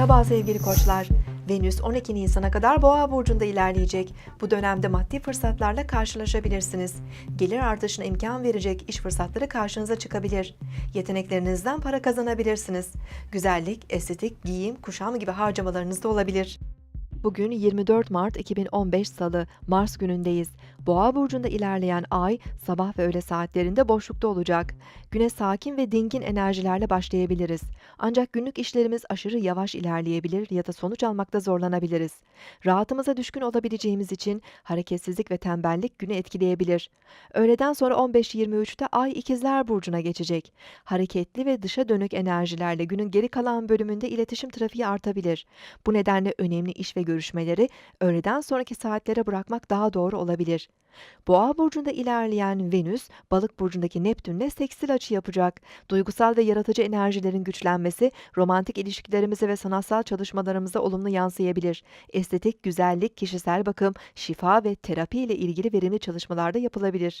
Merhaba sevgili koçlar. Venüs 12 Nisan'a kadar Boğa burcunda ilerleyecek. Bu dönemde maddi fırsatlarla karşılaşabilirsiniz. Gelir artışına imkan verecek iş fırsatları karşınıza çıkabilir. Yeteneklerinizden para kazanabilirsiniz. Güzellik, estetik, giyim, kuşam gibi harcamalarınız da olabilir. Bugün 24 Mart 2015 Salı, Mars günündeyiz. Boğa burcunda ilerleyen ay sabah ve öğle saatlerinde boşlukta olacak. Güne sakin ve dingin enerjilerle başlayabiliriz. Ancak günlük işlerimiz aşırı yavaş ilerleyebilir ya da sonuç almakta zorlanabiliriz. Rahatımıza düşkün olabileceğimiz için hareketsizlik ve tembellik günü etkileyebilir. Öğleden sonra 15-23'te ay ikizler burcuna geçecek. Hareketli ve dışa dönük enerjilerle günün geri kalan bölümünde iletişim trafiği artabilir. Bu nedenle önemli iş ve görüşmeleri öğleden sonraki saatlere bırakmak daha doğru olabilir. Boğa burcunda ilerleyen Venüs, Balık burcundaki Neptünle seksil açı yapacak. Duygusal ve yaratıcı enerjilerin güçlenmesi, romantik ilişkilerimize ve sanatsal çalışmalarımıza olumlu yansıyabilir. Estetik, güzellik, kişisel bakım, şifa ve terapi ile ilgili verimli çalışmalarda yapılabilir.